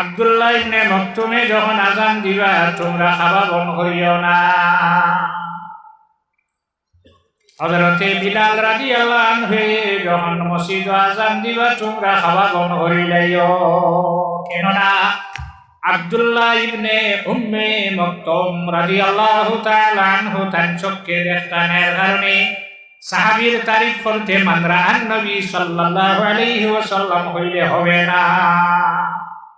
আব্দুল্লাহ ইবনে মকতুমে যখন আজান দিবা, তোমরা বন করিও না। হযরতে বিলাল রাদিয়াল্লাহু আনহু যখন মসজিদ আজান দিবা, তোমরা বন করিলাইও কেননা আব্দুল্লাহ ইবনে উম্মে মকতুম রাদিয়াল্লাহু তাআলা আনহু তার চোখকে দেখতানের কারণে সাহাবীর তারিখ করতে মানরা নবী সাল্লাল্লাহু আলাইহি ওয়াসাল্লাম হইলে হবে না।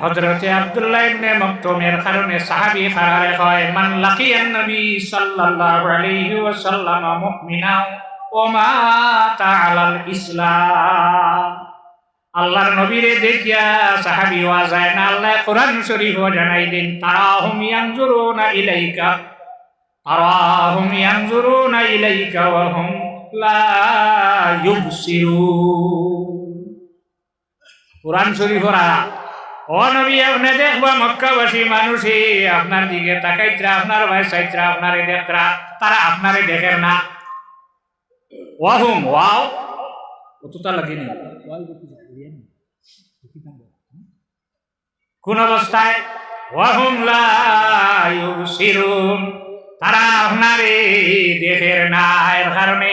হযরতে আব্দুল্লাহ ইবনে মকতুমের কারণে সাহাবী ফারারে হয় মান লাকিয়ান নবী সাল্লাল্লাহু আলাইহি ওয়াসাল্লাম মুমিনা ওয়া মাতা আলাল ইসলাম। আল্লাহর নবীরে দেখিয়া সাহাবী ওয়া যায় না, আল্লাহ কোরআন শরীফ জানাই দিন, তারাহুম ইয়ানজুরুনা ইলাইকা, তারাহুম ইয়ানজুরুনা ইলাইকা ওয়া হুম লা ইউবসিরুন। কোরআন শরীফের আয়াত ও নবী, আপনি দেখবা মক্কাবাসী মানুষই আপনার দিকে তাকাইত্রা, আপনার ভাই সাইত্রা আপনারে দেখরা তারা আপনারে দেখেন না। কোন অবস্থায়? তারা আপনারে দেখের না, এর কারণে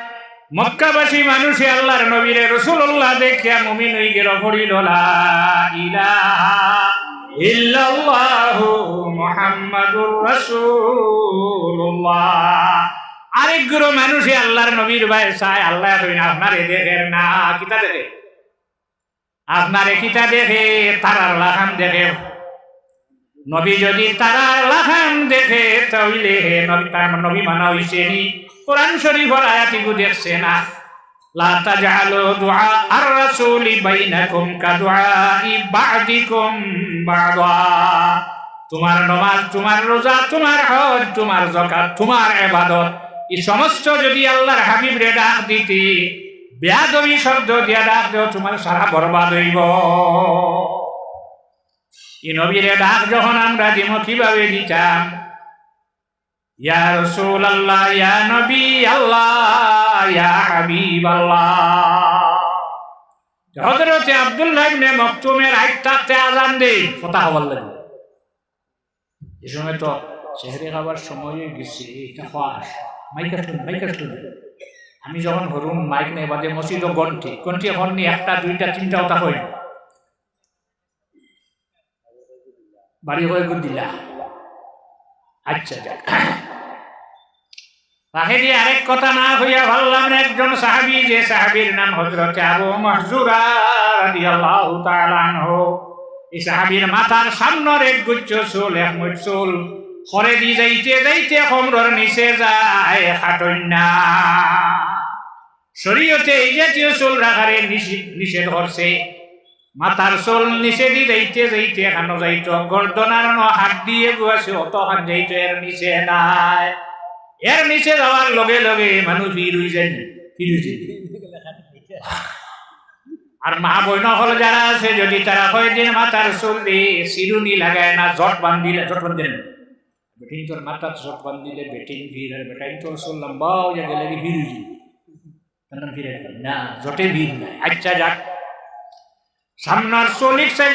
মক্কাবাসী মানুষে আল্লাহর নবীরে রসুল্লাহ দেখিয়া মুমিন হই গেল, পড়িল, লা ইলাহা ইল্লাল্লাহু মুহাম্মাদুর রাসূলুল্লাহ। আরেক গুরু মানুষে আল্লাহর নবীর ভাই চায় আল্লাহ কই না আপনারে দেখেন না, কিতা দেখে আপনারে কিতা দেখে তারার লাখান দেখে নবী যদি তারার লাখান দেখে তাহলে হে নবী, তার নবী মানা হইছে কোরআন শরীফের আয়াতিগু দেখছে না। লা তাজআলু দুআ আর রাসূলি বাইনাকুম কা দুআই বা'দিকুম বা'দা। তোমার নামাজ, তোমার রোজা, তোমার হজ, তোমার যাকাত, তোমার ইবাদত, এই সমস্ত যদি আল্লাহর হাবিব রে ডাক দিতি, বেয়াদবি শব্দ দিয়া ডাক দেও, তোমার সারা বরবাদ হইব। এই নবীরে ডাক যখন আমরা দিব, কীভাবে দিতাম? ইয়া রসুল আল্লাহ ইয়া নবী আল্লাহ, ইয়া হাবিব আল্লাহ হযরতে আব্দুল্লাহ ইবনে মকতুমের আইত থাকতে আজান দেই লাগে। এই সময় তো খাবার সময় গেছে, এটা ফাঁস মাইক আসুন মাইক আসুন আমি যখন হরুম মাইক নেই বাদে মসজিদ গন্টি গন্টি এখন একটা, দুইটা, তিনটা কথা হই বাড়ি হয়ে দিলা। আচ্ছা যাক। বাহিরে আরেক কথা না হইয়া ভাবলাম না একজন সাহাবি, যে সাহাবীর নাম হযরত আবু মাহজুরা রাদিয়াল্লাহু তাআলা আনহু। এই সাহাবীর মাথার সামনের এক গুচ্ছ চুল, এক মুঠ চুল। করে দি যাইতে যাইতে কমরর নিচে যায় খাটন্যা শরীয়তে এই জাতীয় চুল রাখারে নিষেধ করছে। মাথার চুল নিচে দি যাইতে যাইতে খানো যাইত। গর্দনার হাত দিয়ে গুয়াছে অত হাত যাইতো এর নিচে নাই। এর নিচে যাওয়ার লগে লগে মানুষ ভিড় হয়ে যায় হয়ে আর মা বইন হল যারা আছে, যদি তারা কয়েকদিন মাথার চুল দিয়ে চিরুনি লাগায় না জট বান্ধিলে জট বান্ধিলে বেটিং তোর মাথার জট বান্ধিলে বেটিং ভিড় আর বেটাইন তোর চুল লম্বা হয়ে গেলে ভিড় হয়ে যায়। ভিড় না, জটে ভিড় নাই। আচ্ছা যাক। সামনার চলিক চাই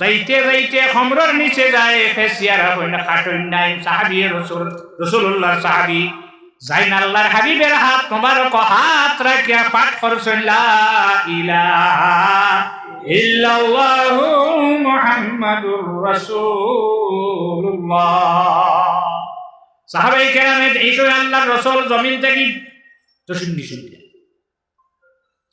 যাইতে যাইতে খমরর নিচে যায়, ফেসিয়ার হইন খাটইন নাই, সাহাবি রসুল রসুল্লাহ সাহাবি। জাইন আল্লাহর হাবিবের হাত, মোবারক হাত রাখিয়া পাঠ করছেন, লা ইলাহা ইল্লাল্লাহু মুহাম্মাদুর রাসূলুল্লাহ। সাহাবাই কেরামে এই আল্লাহর রসুল জমিন থেকে তো শুননি শুনতে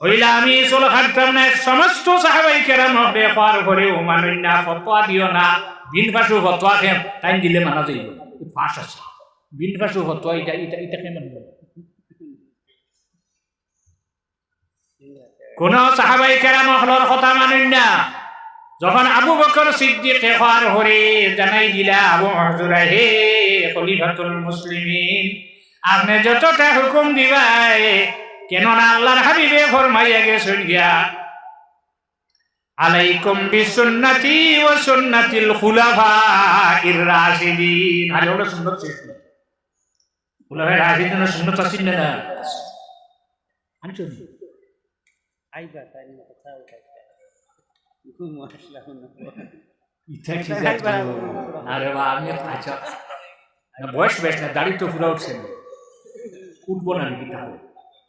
হইলা আমি চলো খাটতাম না সমস্ত সাহাবাই কেরাম হবে পার করেও মানুষ না ফতোয়া দিও না বিন পাশু ফতোয়া খেম টাইম দিলে মানা যাইব ফাঁস আছে। বিন পাশু ফতোয়া, এটা এটা এটা কেমন কোন সাহাবাই কেরাম হলর কথা মানুষ না। যখন আবু বকর সিদ্দিকে পার হরে জানাই দিলা, আবু মহজুরা হে খলিফাতুল মুসলিমিন, আপনি যতটা হুকুম দিবাই কেননা আল্লাহর হাবিবে ফরমাইয়া গেছেন গিয়া আলাইকুম বিসুন্নতি ওয়া সুন্নাতিল খুলাফা ইর রাশিদিন। আরে ওটা সুন্নত শেষ না খুলাফা রাশিদিনের সুন্নত আছেন না। আনছো আইবা তাই না কথা ঘুম আসলাম না। ইচ্ছা কি আরে বা আমি আচ্ছা। বয়স বেশ না দাড়ি তো পুরো উঠছে না। উঠবো না নাকি তাহলে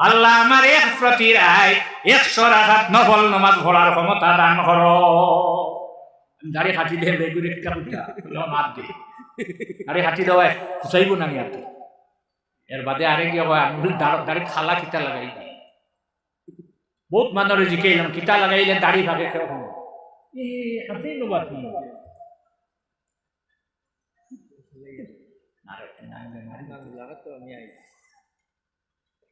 আল্লাহ আমার এক প্রতি রায় একশো রাখাত নফল নমাজ পড়ার ক্ষমতা দান করো দাড়ি হাঁটি দিয়ে বেগুড়ি মাত দে দাড়ি হাঁটি দেওয়ায় খুচাইব না ইয়াত এর বাদে আরে কি হয় আমি দাড়ি খালা কিতা লাগাই বহুত মানুষের জিকাইলাম কিতা লাগাইলে দাড়ি ভাগে কেউ হন এ হাতে নবাত নি আমি আই একটা বার দেখতাম দাদু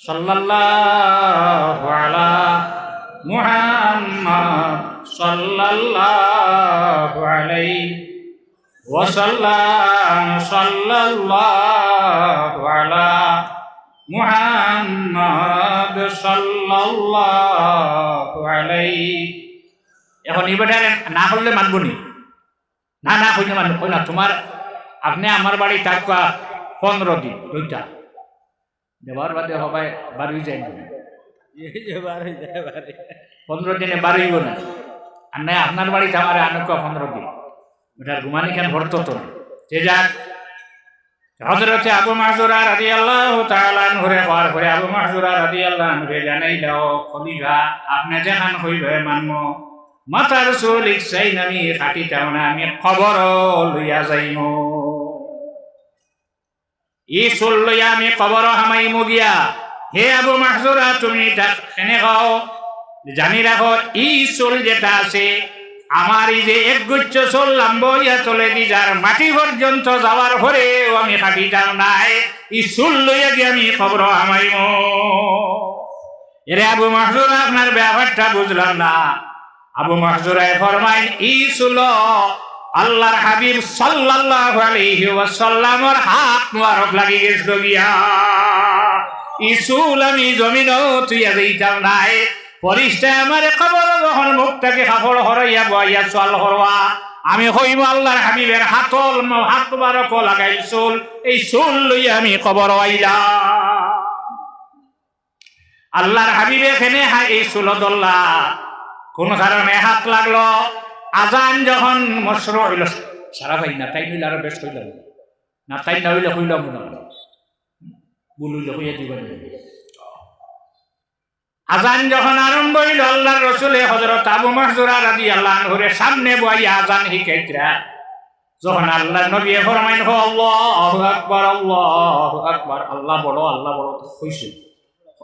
সাল্লাল্লাহু আলা মুহাম্মদ সাল্লাল্লাহু আলাইহি ওয়াসাল্লাম। সাল্লাল্লাহু আলা মুহাম্মদ এখন এবারে না করলে মানবো নি? না না কই না মানবো না, তোমার, আপনি আমার বাড়ি থাকবা পনেরো দিন ওইটা দেওয়ার বাদে সবাই বাড়ি যায় না। বারে বারে পনেরো দিনে বাড়িব না। আর না, আপনার বাড়িতে আমার আনুকা পনেরো দিন। ওটার ঘুমানি খান ভরত তো। যে যাক হজরতে আবু মাহজুরা রাজি আল্লাহ তাআলা ঘুরে পার করে আবু মাহজুরা রাজি আল্লাহ ঘুরে জানাই দাও, খলিফা, আপনি যেখান হইবে মানব মাতার চুল ইচ্ছাই নামি খাটি না, আমি খবর লইয়া যাইম। ই আমি তুমি জানি ই যেটা আছে এই যে এক গুচ্ছ চুল দি মাটি পর্যন্ত যাওয়ার পরেও আমি যাও নাই, ই চুল লইয়া গিয়ে আমি খবর আমাইম এরে আবু মাহজুরা আপনার ব্যাপারটা বুঝলাম না। আবু মাহজুরায় ফরমাইন ই চুল আল্লাহর হাবিব সাল্লাল্লাহু আলাইহি ওয়াসাল্লামর হাত মুবারক লাগি গেছিল গিয়া। ইসুল আমি জমিন তুইয়া দিতাম নাই। পরিষ্টা আমারে খবর যখন মুখটাকে কাপড় হরাইয়া বইয়া চল হরওয়া আমি হইব আল্লাহর হাবিবের হাতল হাত মুবারক লাগাই চুল। এই চুল লইয়া আমি খবর আইলা আল্লাহর হাবিবে এখানে এই চুল দল্লা। কোন কারণে হাত লাগল? আজান যখন মশর হইল, সারা ভাই, না তাই নইলে আরও বেশ হইল না তাই না হইলে হইল মনে হলো বুলুইলে হইয়া দিবেন আজান যখন আরম্ভ হইল, আল্লাহর রসুলে হজরত আবু মাহজুরা রাদি আল্লাহ ঘুরে সামনে বই আজান শিখাইতরা, যখন আল্লাহ নবী ফরমাইন হো আল্লাহু আকবার আল্লাহু আকবার। আল্লাহ বড় আল্লাহ বড় তো কইছে ও, কইছে। আর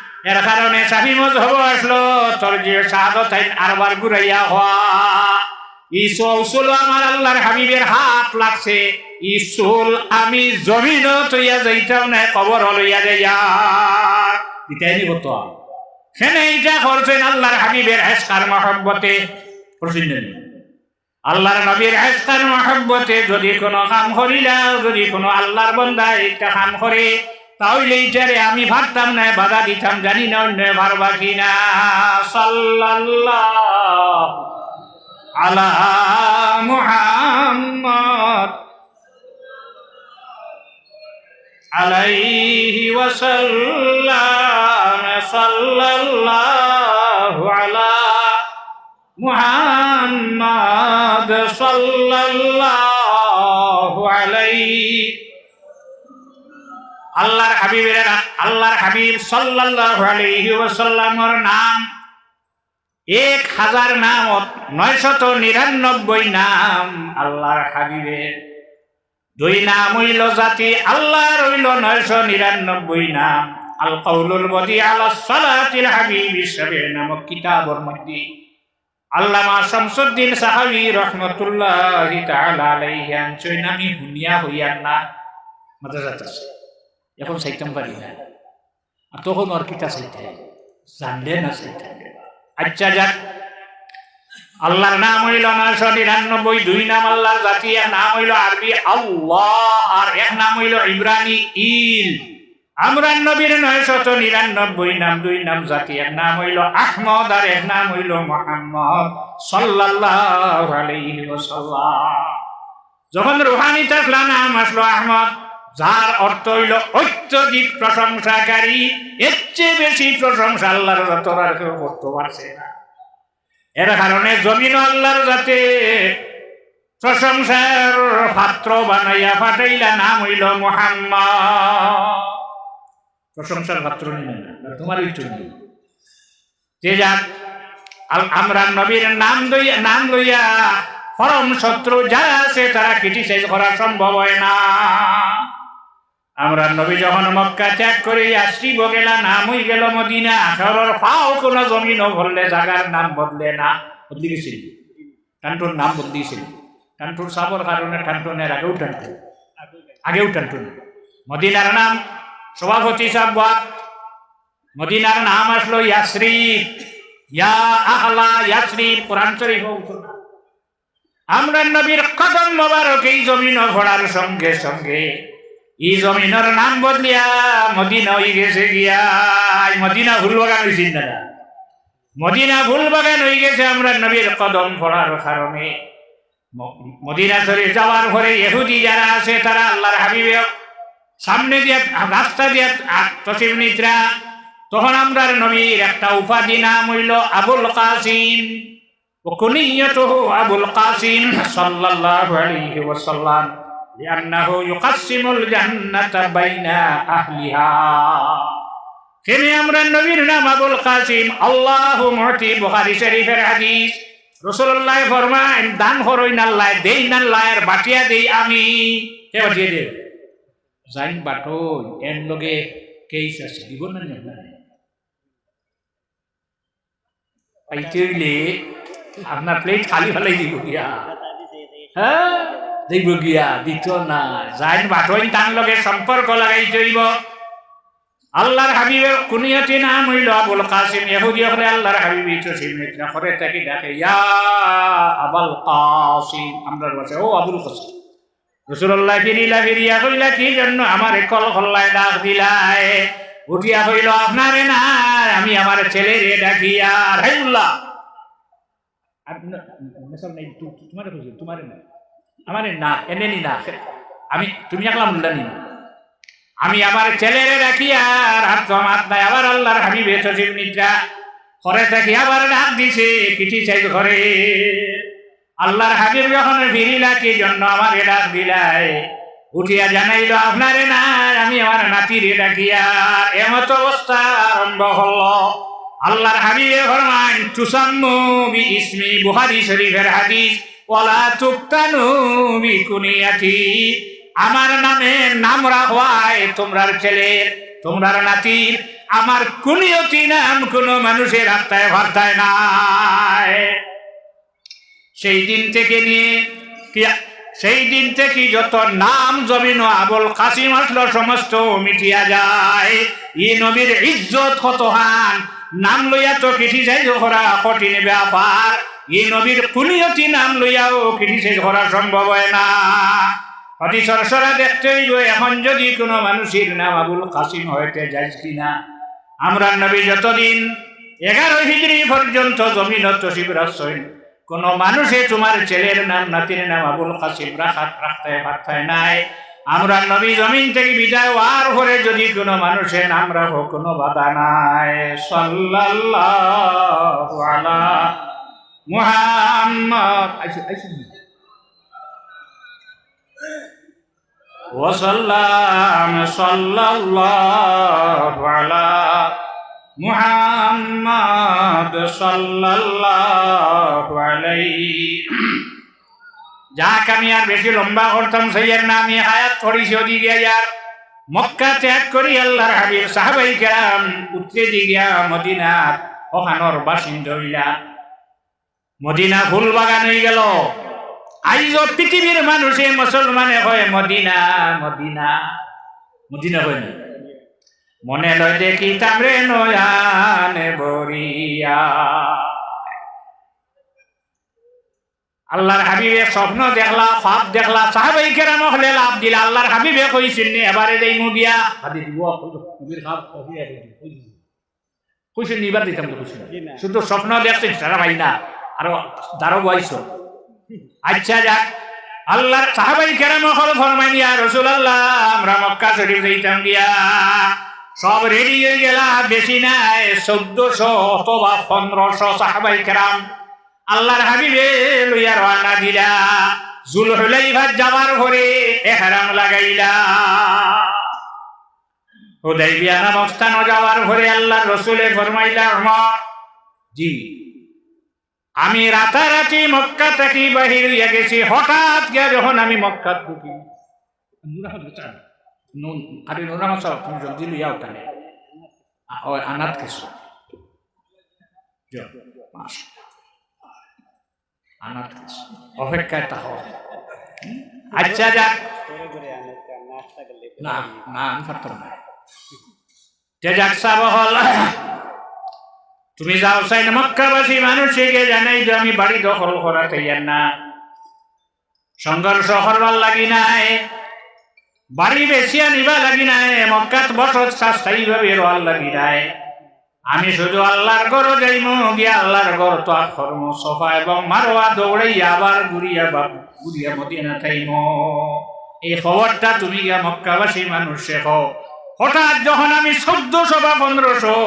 এর কারণে সাহি মজহব আসলো তোর যে শাহাদত আরবার ঘুরাইয়া হওয়া। ই চৌচুল আমার আল্লাহর হাবিবের হাত লাগছে। ই চুল আমি জমিন তৈয়া যাইতাম না, কবর লইয়া যাইয়া। এটাই নিব তো। সেনে এইটা করছেন আল্লাহর হাবিবের হেসকার মহব্বতে। প্রসিদ্ধ আল্লাহর নবীর হেসকার মহব্বতে যদি কোনো কাম করিলা যদি কোনো আল্লাহর বন্দা একটা কাম করে তাহলে এইটারে আমি ভাবতাম, না, বাধা দিতাম, জানি না অন্য ভারবা কিনা সাল্লাল্লাহ আলা মুহাম্মদ আলাইহি আলা আল্লাহর হাবিবের, আল্লাহর হাবিব সাল্লাল্লাহু আলাইহি ওয়াসাল্লামের নাম এক হাজার নাম নয়শত নিরানব্বই নাম আল্লাহর হাবিবের। দুই নাম হইল জাতি, আল্লাহর হইল নয়শ নিরানব্বই নাম। আল কৌলুল বদি আলা সালাতিল হাবিব হিসাবে নামক কিতাবর মধ্যে আল্লামা শামসুদ্দিন সাহাবি রহমতুল্লাহ তাআলা আলাইহি আনছই নামি হুনিয়া হইয়ার না। মাদ্রাসাত আছে। এখন সাইতাম পারি। না আর তখন ওর কিতা সাইতে জানলে না সাইতে আচ্ছা যাক। আল্লাহর নাম হইল নয়শো নিরানব্বই দুই নাম আল্লাহর জাতি এক নাম হইল আরবি আল্লাহ আর এক নাম হইল ইব্রানি ইল আমরান নবীর নয়শত নিরানব্বই নাম দুই নাম জাতি এক নাম হইল আহমদ আর এক নাম হইল মোহাম্মদ সাল্লাল্লাহু আলাইহি ওয়াসাল্লাম। যখন রুহানি তাসলা নাম আসলো আহমদ যার অর্থ হইল অত্যধিক প্রশংসাকারী, এর চেয়ে বেশি প্রশংসা আল্লাহর যত কেউ করতে পারছে না। এর কারণে জমিন আল্লাহর যাতে প্রশংসার পাত্র বানাইয়া পাঠাইলা, নাম হইল মোহাম্মদ। প্রশংসার পাত্র নিলেন না তোমার ইচ্ছু যে যাক আমরা নবীর নাম লইয়া নাম লইয়া পরম শত্রু যারা আছে, তারা ক্রিটিসাইজ করা সম্ভব হয় না। আমরা নবী যখন মক্কা ত্যাগ করে আসিব গেলা, নাম হই গেল মদিনা। শহরের পাও কোন জমিন ভরলে জাগার নাম বদলে না। বদলি গেছিল টান্টুর নাম বদলিয়েছিল টান্টুর সাবর কারণে টান্টনের আগেও টান্টু। আগেও টান্টুন মদিনার নাম সভাপতি সাহেব মদিনার নাম আসলো ইয়াসরি ইয়া আহলা ইয়াসরি কোরআন শরীফ আমরা নবীর কদম মোবারক এই জমিন ঘোড়ার সঙ্গে সঙ্গে এই জমিনের নাম বদলিয়া মদিনা হয়ে গেছে গিয়া আই মদিনা ফুল বাগান হয়েছিল না মদিনা ফুল বাগান হয়ে গেছে আমরা নবীর কদম পড়ার কারণে ম- মদিনা শরীফ যাওয়ার পরে এহুদি যারা আছে তারা আল্লাহর হাবিবে সামনে দিয়ে রাস্তা দিয়ে তসিম নিদ্রা তখন আমরা নবীর একটা উপাধি নাম হইল আবুল কাসিম وكنيته أبو القاسم صلى الله عليه وسلم لأنه يقسم الجنة بين أهلها তিনি আমরা নবীর নাম আবুল কাসিম আল্লাহ মহতি বুখারী শরীফের হাদিস রাসূলুল্লাহ ফরমান দান করই নাল্লাহ দেই নাল্লাহের বাটিয়া দেই আমি কে বাটিয়ে দে জাইন বাটো এন লগে কেইস আছে দিব না না পাইতে হইলে আপনার প্লেট খালি ফেলাই দিব গিয়া হ্যাঁ দেখব গিয়া দিত না যাইন বাটইন তান লগে সম্পর্ক লাগাই চলিব আল্লাহর হাবিবের কুনিয়তি নাম হইল আবুল কাসিম ইহুদি হলে আল্লাহর হাবিব ইতো সিমিত্রা করে তাকে ডাকে ইয়া আবুল কাসিম আমরা বসে ও আবুল কাসিম রসুল্লাহ ফিরিলা ফিরিয়া কইলা কি জন্য আমার কল খল্লায় ডাক দিলাই উঠিয়া কইল আপনারে না আমি আমার ছেলেরে ডাকি আর হাইউল্লাহ তোমার তোমার না আমার না, এনে নি না। আমি, তুমি একলা মুল্লা নি। আমি আমার ছেলেরে রাখি আর হাত হাত নাই, আবার আল্লাহর হাবিবে সচিব নিদ্রা ঘরে থাকি আবার ডাক দিছে, কিটি চাই ঘরে। আল্লাহর হাবিব যখন ফিরিলা কি জন্য আমার ডাক দিলাই। উঠিয়া জানাইল, আপনারে না, আমি আমার নাতিরে ডাকিয়া এমত অবস্থা আরম্ভ হল। আল্লাহর হাবিবে ফরমান তুসাম্মু বি ইসমি বুখারী শরীফের হাদিস। ওয়ালা তুক্তানু বি কুনিয়াতি আমার নামে নাম রাখওয়ায় তোমরার ছেলের তোমরার নাতির আমার কুনিয়তি নাম কোনো মানুষের আত্মায় ভার্তায় নাই। সেই দিন থেকে নিয়ে সেই দিন থেকে যত নাম, জমিন আবুল কাসিম আসলো, সমস্ত মিটিয়া যায়। ই নবীর ইজ্জত কত হান নাম লইয়া তো ক্রিটিসাইজ করা কঠিন ব্যাপার। ই নবীর কুনিয়তি নাম লইয়াও ক্রিটিসাইজ করা সম্ভব হয় না। অতি সরসরা দেখতে এখন যদি কোনো মানুষের নাম আবুল কাসিম হইতে যাইস কিনা। আমরা নবী যতদিন এগারো হিজড়ি পর্যন্ত জমিন তসিবরাজ কোন মানুষে তোমার ছেলের নাম, নাতির নাম আবুল কাসিম রাখাত রাখতে পারতায় নাই। আমরা নবী জমিন থেকে বিদায় আর করে যদি কোনো মানুষের নাম রাখো কোনো বাধা নাই সাল্লাল্লাহু আলা মুহাম্মদ আইসো আইসো وسلم صلى الله على محمد صلى الله عليه যাক, আমি আর বেশি লম্বা করতাম সেইয়ের না আমি হায়াত করিছি ওদিকে আর মক্কা ত্যাগ করি আল্লাহর হাবিব, সাহাবাই কেরাম, উত্তরে দিগিয়া মদিনার ওখানোর বাসিন্দা মদিনা ফুল বাগান হয়ে গেল। আইজ পৃথিবীর মানুষে মুসলমানে হয় মদিনা মদিনা। মদিনা হয় মনে লয় দেখি তামরে নয়ানে বরিয়া আল্লাহর হাবিবে স্বপ্ন দেখলা ফাপ দেখলা সাহাবাই কেরাম হলে লাভ দিলা। আল্লাহর হাবিবে কইছিল নি এবারে দেই মুগিয়া হাদি দিব নবীর খাপ কবিয়া কইছিল নি এবার দিতাম কইছিল শুধু স্বপ্ন দেখছেন সারা ভাই না। আরও দারো বয়স আচ্ছা যাক আল্লাহর সাহাবাই কেরাম হল ফরমাইন ইয়া রাসূলুল্লাহ আমরা মক্কা শরীফ যাইতাম দিয়া সব রেডি হয়ে গেলা বেশি নাই চোদ্দশো অথবা পনেরোশো সাহাবাই কেরাম। আল্লাহর হাবিবে লইয়া রওনা দিলা। জুল হুলাইফা যাবার ঘরে এহরাম লাগাইলা। হুদাইবিয়া নামক যাওয়ার ঘরে আল্লাহর রসুলে ফরমাইলা ওমর জি, আমি রাতারাতি মক্কা থেকে, বাহির হইয়া গেছি। হঠাৎ গিয়া যখন আমি মক্কা ঢুকি আরে জলদি লইয়া ওখানে আনাত অপেক্ষায় তাহ আচ্ছা যাক করলে না না আমি পারতাম না। যে যাক সাব হল তুমি যাও সাইন মক্কাবাসী মানুষকে জানাই যে আমি বাড়ি দখল করা তৈয়ার না। সংঘর্ষ করবার লাগি নাই। বাড়ি বেশিয়া নিবা লাগি নাই। মক্কাত বসত স্থায়ী ভাবে রোয়ার লাগি নাই। আমি শুধু আল্লাহর ঘর যাইম, গিয়া আল্লাহর ঘর তো কর্ম সফা এবং মারোয়া দৌড়াইয়া আবার ঘুরিয়া বা ঘুরিয়া মদিনা থাইম এই খবরটা তুমি গিয়া মক্কাবাসী মানুষ শেখ হঠাৎ যখন আমি চোদ্দশো বা পনেরোশো,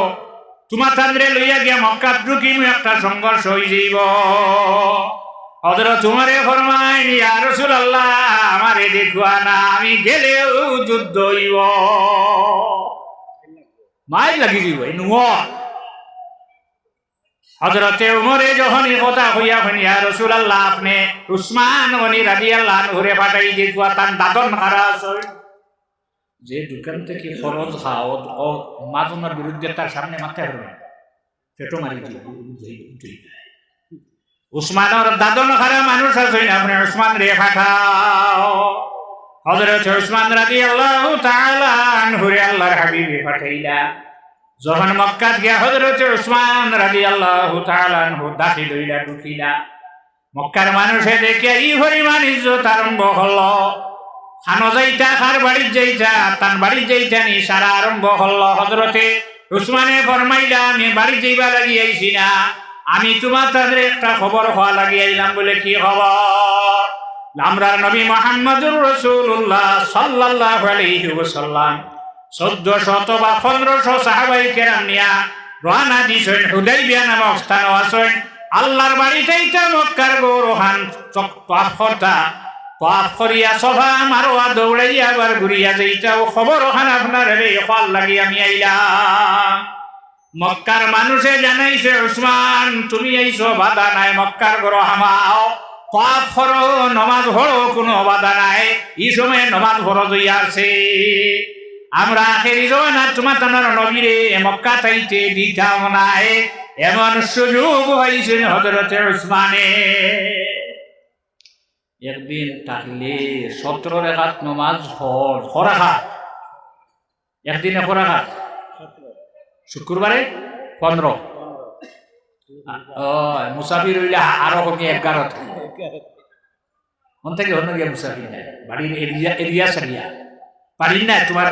তোমার তান্দ্রে লইয়া গিয়া মক্কাত ঢুকিম, একটা সংঘর্ষ হয়ে যাইব। অদর তোমারে ফরমাই ইয়া রাসূলুল্লাহ, আমারে দেখুয়া না, আমি গেলেও যুদ্ধ হইব। মাই লাগি দিব হজরতে উমরে যখন কথা হইয়া হইন ইয়া রাসূলুল্লাহ, আপনি উসমান গনি রাদিয়াল্লাহু আনহু রে পাঠাই দেখুয়া তান দাদন হারা আছে যে দোকান থেকে খরচ খাও, ও মাজনের বিরুদ্ধে তার সামনে মাথায় হবে পেটো মারি দাদন মানুষ আছে আপনি উসমান উসমান যখন মক্কাত গিয়া উসমান রাদিয়াল্লাহু তাআলা আনহু দাখিল হইলা ঢুকিলা, মক্কার মানুষে দেখে এই পরিমাণ ইজ্জত আরম্ভ হলো। যাইতা তান নি হলো। উসমানে আমি লাগি আইছি না। আমি তোমার তাদের একটা খবর হওয়া লাগি বলে কি খবর? আমরার নবী মোহাম্মদুর রসুল্লাহ সাল্লাহ আলাইহি ওয়াসাল্লাম চোদ্দ শত বা পনেরোশো সাহাবাই কেরাম নিয়া রওনা দিছেন, হুদাইবিয়া নামক স্থান আছেন। আল্লাহর বাড়িতেইটা মক্কার গৌরহান চক্কা পাপ করিয়া সভা মারোয়া দৌড়াইয়া আবার ঘুরিয়া যাইতাও খবর ওখানে আপনার রে ফল লাগি আমি আইলাম। মক্কার মানুষে জানাইছে, উসমান, তুমি এইসো বাধা নাই, মক্কার গরো হামাও নমাজ হরো, কোনো বাধা নাই। এই সময় নমাজ হরো আছে আমরা আখেরি না তোমার তোমার নবীরে মক্কা তাইতে দিতাম নাই। এমন সুযোগ হয়েছে হজরতে উসমানে। একদিন থাকলে সতেরো রেখাত নমাজ হর হরাঘাত একদিনে হরাঘাত শুক্রবারে? পনেরো। মুসাফির আরও কমে এগারো মন থেকে অন্য বাড়ির এরিয়া এরিয়া সারিয়া পারি না তোমার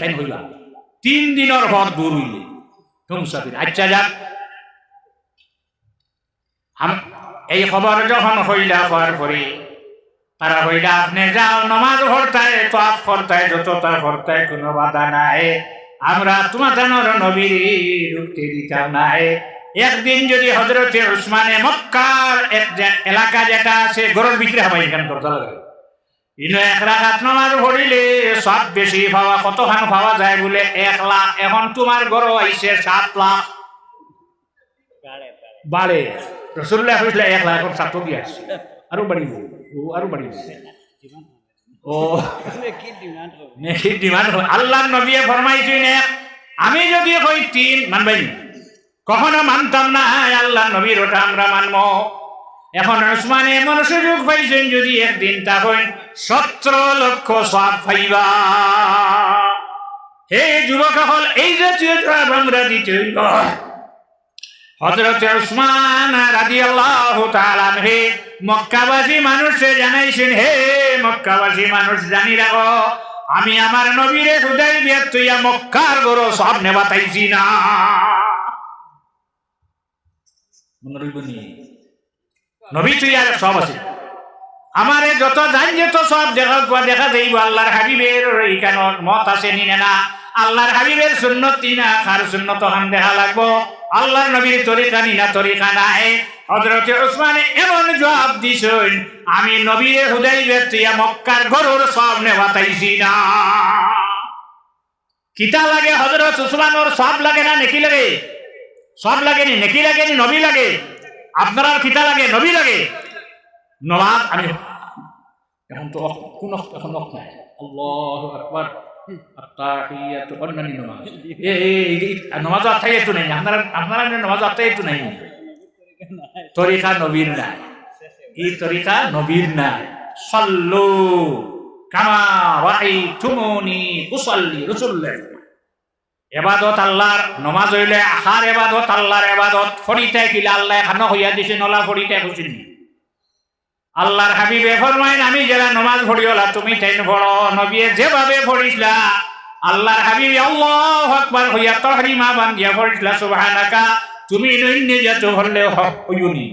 টাইম তিন দিনের দূর হইলে। তো আচ্ছা যাক। এই খবর যখন হইলা হওয়ার পরে, তারা হইলা আপনি যাও, নমাজ ভরতায় পাপ করতায়, যত তার ভরতায় কোনো বাধা নাই। আমরা তোমার জানোর নবীর ঢুকতে দিতাম নাই। একদিন যদি হজরতে উসমানে মক্কার এলাকা যেটা আছে, গরুর বিক্রি হবে এখানে করতে লাগে এক সব কতখান যায় এক লাখ। এখন সাত লাখ এক আল্লাহ নবী ফরমাইছি আমি যদি হই তিন, মানবাই না। কখনো মানতাম না হ্যাঁ, আল্লাহ নবীর ওটা আমরা মানব। এখন উসমানে এমন সুযোগ পাইছেন যদি একদিন তা হইন সতেরো লক্ষ সব পাইবা। হে যুবক হল এই জাতীয় জবাব আমরা দিতে হইব হজরত উসমান রাদিয়াল্লাহু তাআলা হে মক্কাবাসী মানুষে জানাইছেন হে মক্কাবাসী মানুষ জানি রাখো আমি আমার নবীরে হুদাই বিয়াত তুইয়া মক্কার গরো সব নেবা তাইছি না রইব নি। নবী তুই আর সব আছে। আমারে যত জান, যেত সব দেখা দেখা যাইব, আল্লাহর হাবিবের এইখান মত আছে নিনে না আল্লাহর হাবিবের সুন্নত তিনা খার সুন্নত হান দেখা লাগবো। আল্লাহর নবীর তরিকা নিনা তরিকা নাই। হজরত উসমানে এমন জবাব দিছেন, আমি নবীর হুদাই ব্যক্তিয়া মক্কার গরুর সব নেওয়া তাইছি না। কিতা লাগে হজরত উসমানোর সব লাগে না, নেকি লাগে? সব লাগে নি নেকি লাগে নি নবী লাগে। আপনার কিতা লাগে, নবী লাগে। নমাজ আমি এখন তো কোন এখন অক নাই। আল্লাহু আকবার। নামাজ। নামাজ আত্তাহিয়াতু নাই। আপনারা আপনারা নামাজ আত্তাহিয়াতু নাই। তরিকা নবীর নাই। এই তরিকা নবীর নাই। সাল্লু কামা রাআইতুমুনি উসাল্লি রাসূলুল্লাহ এবাদত আল্লাহর নমাজ হইলে আহার এবাদত, আল্লাহর এবাদত। ফরিতে কিলে আল্লাহ খানো হইয়া দিছে, নলা ফরিতে খুশিনি আল্লাহর হাবিবে ফরমাইন, আমি যারা নমাজ পড়িওলা তুমি তাইন পড়ো নবিয়ে যেভাবে পড়িসলা আল্লাহর হাবিবে আল্লাহ আকবার হইয়া তহরিমা বান্ধিয়া পড়িসলা সুবহানাকা, তুমি নইন্নে যত হলে হইউনি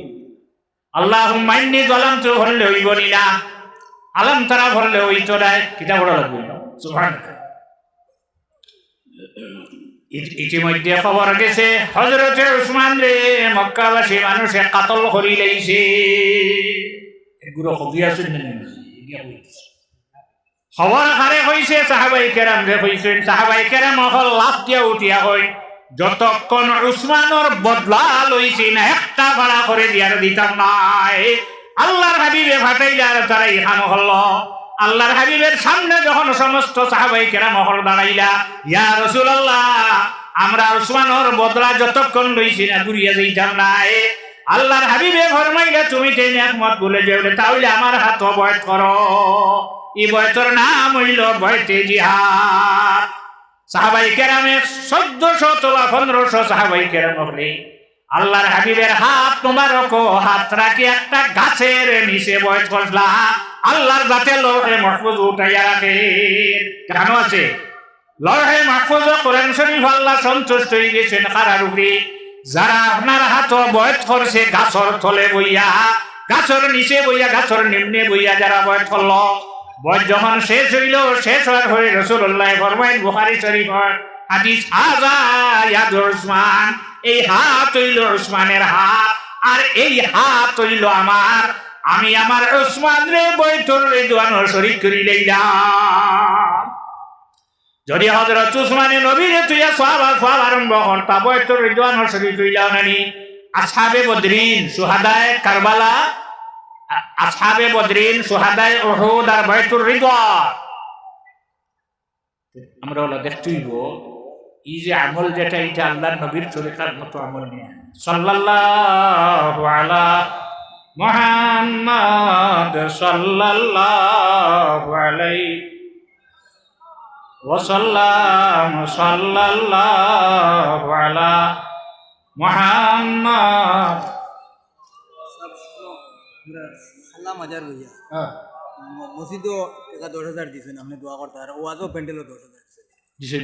আল্লাহ মাইন্নি গলাম তো হলে হইবনি না। আলম তারা ভরলে ওই তোরায় কিতা বড় লাগবে। সুবহানাকা। ইতিমধ্যে খবর গেছে হজরতে উসমান রে মক্কাবাসী মানুষে কাতল করি লাইছে এগুলো হবি আছে খবর হারে হইছে সাহাবাই কেরাম রে সাহাবাই কেরাম লাভ দিয়া উঠিয়া হই যতক্ষণ উসমানের বদলা লইছি না, একটা ভাড়া করে দিয়ার দিতাম নাই। আল্লাহর হাবিবে ফাটাইলে আর তারা ইহান হল আল্লাহর হাবিবের সামনে যখন সমস্ত সাহাবাই কেরাম হল দাঁড়াইলা, ইয়া রসুল্লাহ আমরা উসমানের বদলা যতক্ষণ লইছি না ঘুরিয়া যাইতাম নাই। আল্লাহর হাবিবে ফরমাইলে, তুমি তেন একমত বলে যাইলে তাহলে আমার হাত বয়স করো। এই বয়সের নাম হইল বয়সে জিহাদ। সাহাবাই কেরামে চোদ্দশো তোলা, পনেরোশো সাহাবাই কেরাম হলে আল্লাহর হাবিবের হাত তোমার হাত রাখি, একটা গাছের নিচে বয়স করলা আল্লাহর গাছে লোহে মহফুজ উঠাইয়া রাখে। কেন আছে? লড়াই মাহফুজ কোরআন শরীফ আল্লাহ সন্তুষ্ট হয়ে গেছেন কারার উপরে। যারা আপনার হাত বয়স করছে, গাছর তলে বইয়া, গাছর নিচে বইয়া, গাছর নিম্নে বইয়া যারা বয়স করল, বয়স যখন শেষ হইল, শেষ হওয়ার হয়ে রসুল্লাহ ফরমাইন বুখারি শরীফর হাদিস হাজা ইয়াদ এই হাত হইল উসমানের হাত, আর এই হাত হইল আমার। আমি আমার উসমান রে বৈতর রে দোয়ানোর শরীর করি লইলাম। যদি হজরত উসমানে নবীরে তুই সব সব আরম্ভ কর তা বয়তো রিদওয়ান শরীফ তুইলাও নানি। আসহাবে বদরিন, সুহাদায় কারবালা, আসহাবে বদরিন, সুহাদায় উহুদ আর বয়তুর রিদওয়ান। আমরা ওলা দেখতেইব। এই যে আমল যেটা এটা আল্লাহর নবীর তরিকার মতো আমল নিয়ে সাল্লাল্লাহু আলা মুহাম্মদ সাল্লাল্লাহু আলাইহি ওয়াসাল্লাম সাল্লাল্লাহু আলা মুহাম্মদ। আল্লাহ মজার বুঝিয়া মসজিদও টাকা দশ হাজার দিয়েছেন আপনি দোয়া করতে আর ওয়াজও প্যান্ডেলও দশ হাজার দিছেন।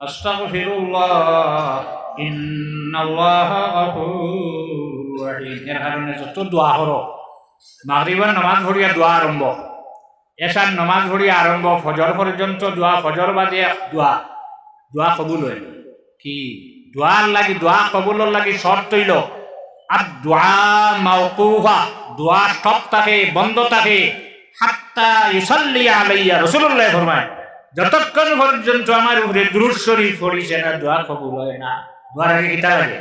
أستغفر الله إن الله غفور رحيم এর কারণে যত দোয়া করো মাগরিবের নামাজ ভরিয়া দোয়া আরম্ভ এসার নামাজ ভরিয়া আরম্ভ ফজর পর্যন্ত দোয়া ফজর বাদে দোয়া দোয়া কবুল হয় কি দোয়ার লাগি দোয়া কবুলর লাগি শর্ত হইল আর দোয়া মাওকুফা দোয়া স্টপ থাকে বন্ধ থাকে হাত্তা ইউসাল্লি আলাইয়া রাসূলুল্লাহ ফরমায় যতক্ষণ পর্যন্ত আমার উপরে দুরূদ শরীফ পড়িছে না, দোয়া কবুল হয় না, দোয়ার আগে লাগে?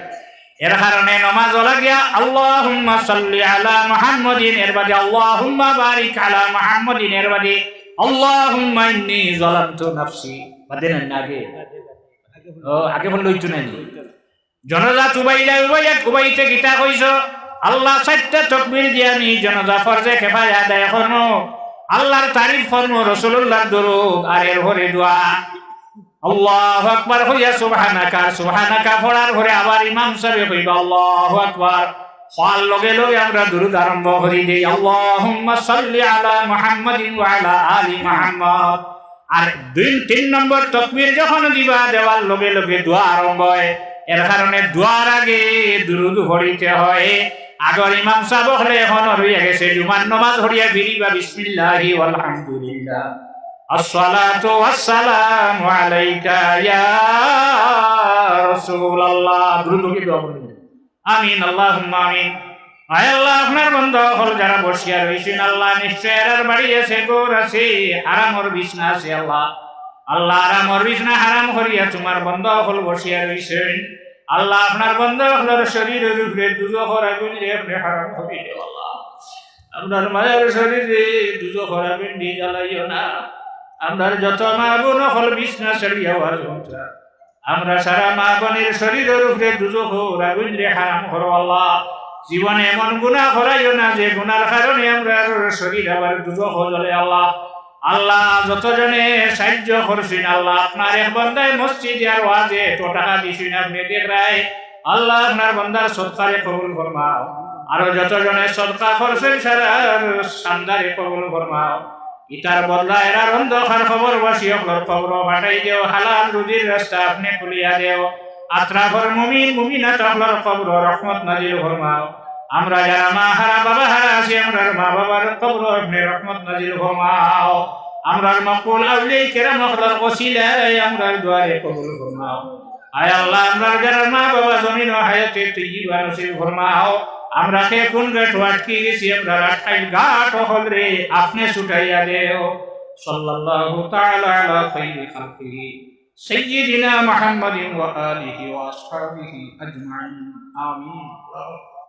এর কারণে নমাজ লাগিয়া আল্লাহুম্মা সাল্লি আলা মুহাম্মাদিন, এর বাদে আল্লাহুম্মা বারিক আলা মুহাম্মাদিন, এর বাদে আল্লাহুম্মা ইন্নী যালামতু নাফসি। বাদে না আগে? ও, আগে নাই জনজা চুবাইলা উবাইয়া উবাইতে গীতা কইছ, আল্লাহ চারটা তকবির দিয়া নি, জনজা ফরজে খেফায় আদায় এখনও। আল্লাহর তারিফ ফরমো রসুল্লাহ দরুদ, আর এর ভরে দোয়া। আল্লাহ আকবার হইয়া সুবহানাকা সুবহানাকা পড়ার পরে আবার ইমাম সাহেব কইবা আল্লাহু আকবার। লগে লগে আমরা দুরুদ আরম্ভ করি, দেই, আল্লাহুম্মা সাল্লি আলা মুহাম্মাদিন ওয়া আলা আলি আর দুই, তিন নম্বর তকবীর যখন দিবা, দেওয়ার লগে লগে দোয়া আরম্ভ হয়। এর কারণে দোয়ার আগে দুরুদ পড়িতে হয়। আগর ইমাম সাহেব হলে এখন হইয়া গেছে। জুমার নামাজ হরিয়া ফিরিবা বিসমিল্লাহি ওয়াল হামদুলিল্লাহ আসসালাতু ওয়াসসালামু আলাইকা ইয়া রাসূলুল্লাহ। দ্রুত কি দোয়া আমিন, আল্লাহুম্মা আমিন। আয় আল্লাহ, আপনার বন্ধু হল যারা বসিয়া রইছেন, আল্লাহ নিশ্চয় আর বাড়ি আছে, গোর আছে, আরামর বিছনা আছে, আল্লাহ। আল্লাহ আরামর বিছনা হারাম করিয়া তোমার বন্ধ হল বসিয়া রইছেন। আল্লাহ আপনার বন্ধ হলের শরীরের উপরে দুজখর আগুন রে আপনি হারাম আল্লাহ। আপনার মায়ের শরীরে দুজখর আগুন দিয়ে জ্বালাইও না। আমরার যত মা বোন হল বিছনা আওয়াজ উঠা আমরা সারা মা বোনের শরীরের উপরে দুজখ আগুন রে হারাম করো আল্লাহ। জীবনে এমন গুণা করাইও না যে গুনার কারণে আমরা শরীর আবার দুজখ জ্বলে আল্লাহ। আল্লাহ যতজনে সাহায্য করছেন, আল্লাহ আপনার এক বন্দায় মসজিদ আর ওয়াজে তো টাকা দিছেন আপনি দেখরায় আল্লাহ আপনার বন্দার সৎকারে কবুল ফরমাও। আরও যতজনে সৎকার করছেন সারা সান্দারে কবুল ফরমাও। ইতার বদলা এরা অন্ধকার খবর বাসি, অকলর খবর পাঠাই দেও, হালাল রুজির রাস্তা আপনি খুলিয়া দেও। আত্রা ঘর মুমিন মুমিনা তকলর খবর, রহমত নাজিল ফরমাও। আমরা যারা মা হারা বাবা হারা আছি আমরা মা বাবার খবর আপনি রহমত নাজিল ফরমাও আমরা মকুল আউলি কেরাম অকলর ওসিলায় আমরা দুয়ারে কবুল ফরমাও আয় আল্লাহ আমরা যারা মা বাবা জমিন হায়াতে তৈবা নসিব ফরমাও আমরা কে কোন গেট আটকে গেছি আমরা আটকাই গাট হল রে আপনি ছুটাইয়া দেও সাল্লাল্লাহু তাআলা আলা খাইরি খালকিহি ওয়া আলিহি ওয়া আসহাবিহি আজমাইন আমিন